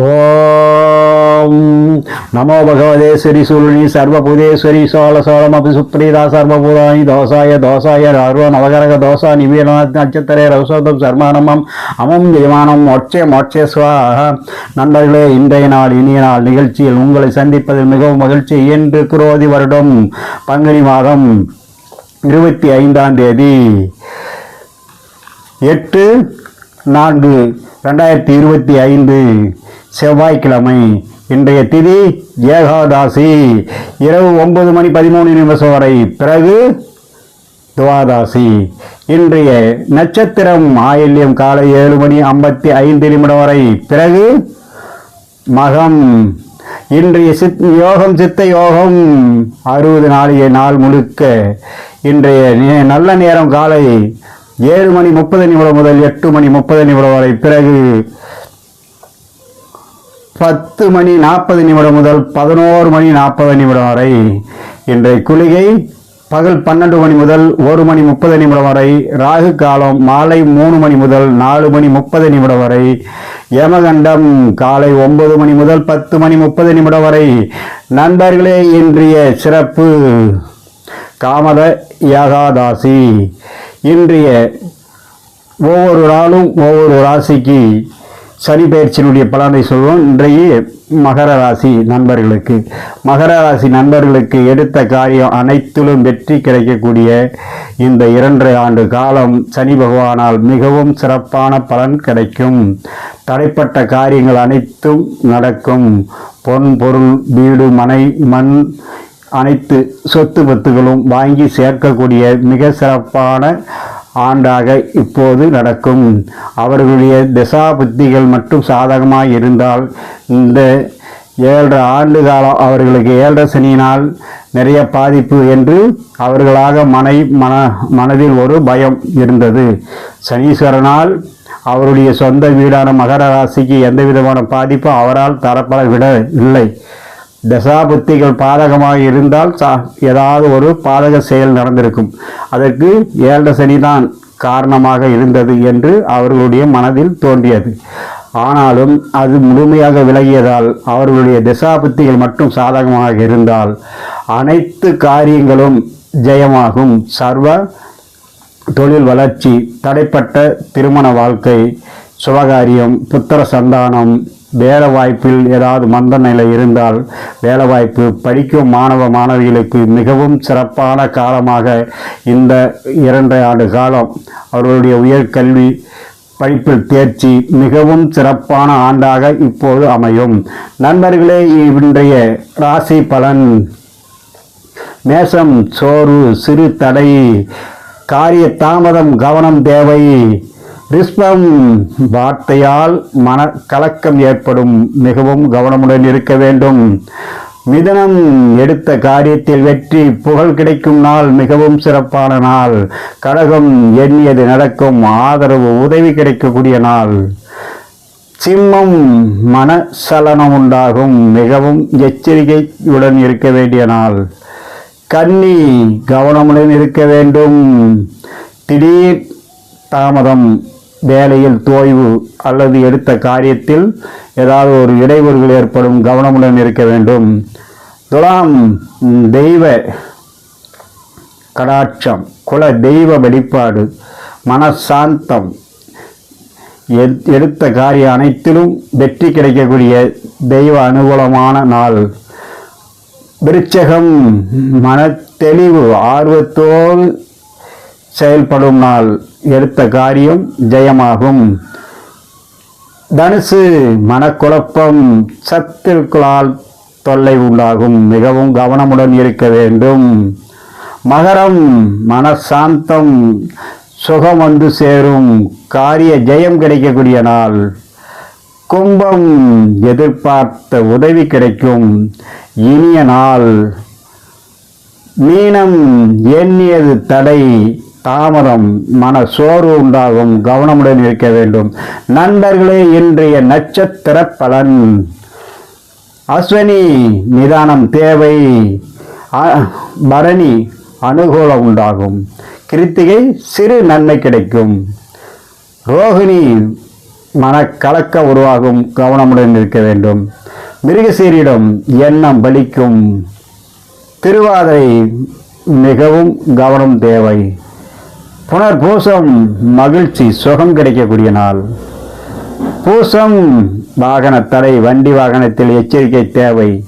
ஓம் நமோ பகவதே ஸ்ரீ சர்வபுதேஸ்வரி சோழ சோழமபி சுப்ரீதா சர்வபூதானி தோசாய தோசாய ரார்வ நவகரக தோசா நிவீன நட்சத்திரே ரவுசோதம் சர்மானமம். அமம் ஜெயமானம் மோட்சே மோட்சேஸ்வாக நண்பர்களே இன்றைய நாள் இனிய நாள் நிகழ்ச்சியில் உங்களை சந்திப்பதில் மிகவும் மகிழ்ச்சி. என்று குரோதி வருடம் பங்குனி மாதம் இருபத்தி ஐந்தாம் தேதி. எட்டு நான்கு ரெண்டாயிரத்தி இருபத்தி ஐந்து செவ்வாய்க்கிழமை இன்றைய திதி ஏகாதாசி. இரவு ஒன்பது மணி பதிமூணு நிமிஷம் வரை. பிறகு துவாதாசி. இன்றைய நட்சத்திரம் ஆயில்யம் காலை ஏழு மணி ஐம்பத்தி ஐந்து நிமிடம் வரை. பிறகு மகம். இன்றைய சித் யோகம் சித்த யோகம் அறுபது நாளிகை நாள் முழுக்க. இன்றைய நே- நல்ல நேரம் காலை ஏழு மணி முப்பது நிமிடம் முதல் எட்டு மணி முப்பது நிமிடம் வரை பிறகு பத்து மணி நாற்பது நிமிடம் முதல் பதினோரு மணி நாற்பது நிமிடம் வரை இன்றைய குளிகை பகல் பன்னெண்டு மணி முதல் ஒரு மணி முப்பது நிமிடம் வரை ராகு காலம் மாலை மூணு மணி முதல் நாலு மணி முப்பது நிமிடம் வரை யமகண்டம் காலை ஒன்பது மணி முதல் பத்து மணி முப்பது நிமிடம் வரை. நண்பர்களே இன்றைய சிறப்பு காமத ஏகாதாசி. இன்றைய ஒவ்வொரு நாளும் ஒவ்வொரு ராசிக்கு சனி பயிற்சியினுடைய பலனை சொல்வோம். இன்றைய மகர ராசி நண்பர்களுக்கு மகர ராசி நண்பர்களுக்கு எடுத்த காரியம் அனைத்திலும் வெற்றி கிடைக்கக்கூடிய இந்த இரண்டரை ஆண்டு காலம் சனி பகவானால் மிகவும் சிறப்பான பலன் கிடைக்கும். தடைப்பட்ட காரியங்கள் அனைத்தும் நடக்கும். பொன் பொருள் வீடு மனை மண் அனைத்து சொத்து பத்துகளும் வாங்கி சேர்க்கக்கூடிய மிக சிறப்பான ஆண்டாக இப்போது நடக்கும். அவர்களுடைய திசா புத்திகள் மட்டும் சாதகமாக இருந்தால் இந்த ஏழரை ஆண்டு காலம் அவர்களுக்கு ஏழரை சனியினால் நிறைய பாதிப்பு என்று அவர்களாக மனை மன மனதில் ஒரு பயம் இருந்தது. சனீஸ்வரனால் அவருடைய சொந்த வீடான மகர ராசிக்கு எந்த விதமான பாதிப்பும் அவரால் தரப்பட விட இல்லை. தசாபுத்திகள் பாதகமாக இருந்தால் சா ஏதாவது ஒரு பாதக செயல் நடந்திருக்கும். அதற்கு ஏழரை சனிதான் காரணமாக இருந்தது என்று அவர்களுடைய மனதில் தோன்றியது. ஆனாலும் அது முழுமையாக விலகியதால் அவர்களுடைய திசாபுத்திகள் மட்டும் சாதகமாக இருந்தால் அனைத்து காரியங்களும் ஜெயமாகும். சர்வ தொழில் வளர்ச்சி தடைப்பட்ட திருமண வாழ்க்கை சுபகாரியம் புத்திர சந்தானம் வேலை வாய்ப்பில் ஏதாவது மந்த நிலை இருந்தால் வேலை வாய்ப்பு படிக்கும் மாணவ மாணவிகளுக்கு மிகவும் சிறப்பான காலமாக இந்த இரண்டரை ஆண்டு காலம். அவர்களுடைய உயர்கல்வி படிப்பில் தேர்ச்சி மிகவும் சிறப்பான ஆண்டாக இப்போது அமையும். நண்பர்களே இன்றைய ராசி பலன். மேசம் சோறு சிறு தடை. காரிய தாமதம் கவனம் தேவை. ரிஸ்பம் வார்த்தையால் மன கலக்கம் ஏற்படும் மிகவும் கவனமுடன் இருக்க வேண்டும். மிதனம் எடுத்த காரியத்தில் வெற்றி புகழ் கிடைக்கும் நாள் மிகவும் சிறப்பான நாள். கடகம் எண்ணியது நடக்கும் ஆதரவு உதவி கிடைக்கக்கூடிய நாள். சிம்மம் மனசலனம் உண்டாகும் மிகவும் எச்சரிக்கையுடன் இருக்க வேண்டிய நாள். கன்னி கவனமுடன் இருக்க வேண்டும். திடீர் தாமதம் வேலையில் தோய்வு அல்லது எடுத்த காரியத்தில் ஏதாவது ஒரு இடையூறுகள் ஏற்படும் கவனமுடன் இருக்க வேண்டும். துலாம் தெய்வ கடாட்சம் குல தெய்வ வெளிப்பாடு மனசாந்தம். எத்- எடுத்த காரியம் அனைத்திலும் வெற்றி கிடைக்கக்கூடிய தெய்வ அனுகூலமான நாள். விருச்சகம் மனத்தெளிவு ஆர்வத்தோடு செயல்படும் நாள். எடுத்த காரியம் ஜெயமாகும். தனுசு மனக்குழப்பம் சத்துருக்களால் தொல்லை உண்டாகும். மிகவும் கவனமுடன் இருக்க வேண்டும். மகரம் மனசாந்தம் சுகம் வந்து சேரும். காரிய ஜெயம் கிடைக்கக்கூடிய நாள். கும்பம் எதிர்பார்த்த உதவி கிடைக்கும். இனிய நாள். மீனம் எண்ணியது தடை. தாமதம் மன சோர்வு உண்டாகும் கவனமுடன் இருக்க வேண்டும். நண்பர்களே இன்றைய நட்சத்திர பலன் அஸ்வினி நிதானம் தேவை அ- பரணி அனுகூலம் உண்டாகும். கிருத்திகை சிறு நன்மை கிடைக்கும். ரோகிணி மனக்கலக்க உருவாகும் கவனமுடன் இருக்க வேண்டும். மிருகசீரிடம் எண்ணம் பலிக்கும். திருவாதிரை மிகவும் கவனம் தேவை. புனர்பூசம் மகிழ்ச்சி சுகம் கிடைக்கக்கூடிய நாள். பூசம் வாகன தடை வண்டி வாகனத்தில் எச்சரிக்கை தேவை.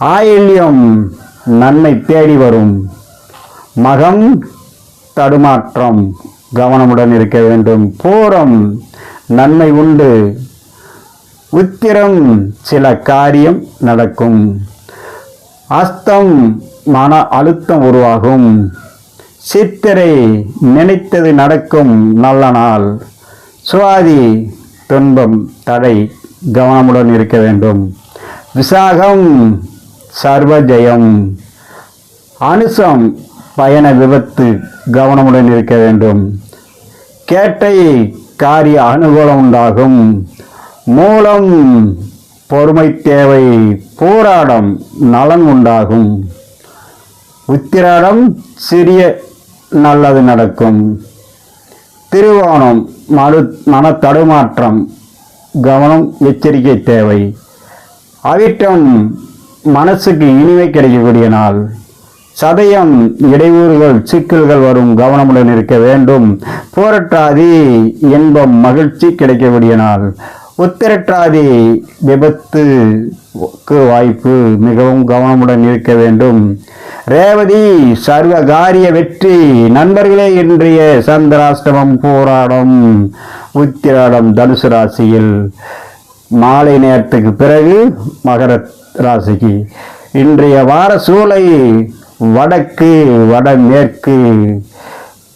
ஆயில்யம் நன்மை தேடி வரும். மகம் தடுமாற்றம் கவனமுடன் இருக்க வேண்டும். பூரம் நன்மை உண்டு. உத்திரம் சில காரியம் நடக்கும். அஸ்தம் மன அழுத்தம் உருவாகும். சித்திரை நினைத்தது நடக்கும் நல்ல நாள். சுவாதி துன்பம் தடை கவனமுடன் இருக்க வேண்டும். விசாகம் சர்வஜயம். அனுசம் பயண விபத்து கவனமுடன் இருக்க வேண்டும். கேட்டை காரிய அனுகூலம் உண்டாகும். மூலம் பொறுமை தேவை போராடம் நலன் உண்டாகும். உத்திராடம் சிறிய நல்லது நடக்கும். திருவோணம் மறு மன தடுமாற்றம் கவனம் எச்சரிக்கை தேவை. அவிட்டம் மனசுக்கு இனிமை கிடைக்கக்கூடிய நாள். சதயம் இடையூறுகள் சிக்கல்கள் வரும் கவனமுடன் இருக்க வேண்டும். போராட்டாதி இன்பம் மகிழ்ச்சி கிடைக்கக்கூடிய நாள். உத்திரட்டாதி விபத்துக்கு வாய்ப்பு மிகவும் கவனமுடன் இருக்க வேண்டும். ரேவதி சர்வ காரிய வெற்றி. நண்பர்களே இன்றைய சந்திராஷ்டமம் போராடம். உத்திராடம் தனுசு ராசியில். மாலை நேரத்துக்கு பிறகு மகர ராசிக்கு. இன்றைய வார சூளை வடக்கு வடமேற்கு.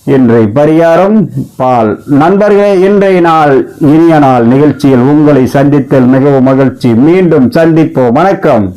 இன்றைய பரிகாரம் பால். நண்பர்களே இன்றைய நாள் இனிய நாள் நிகழ்ச்சியில் உங்களை சந்தித்தல் மிகவும் மகிழ்ச்சி. மீண்டும் சந்திப்போம். வணக்கம்.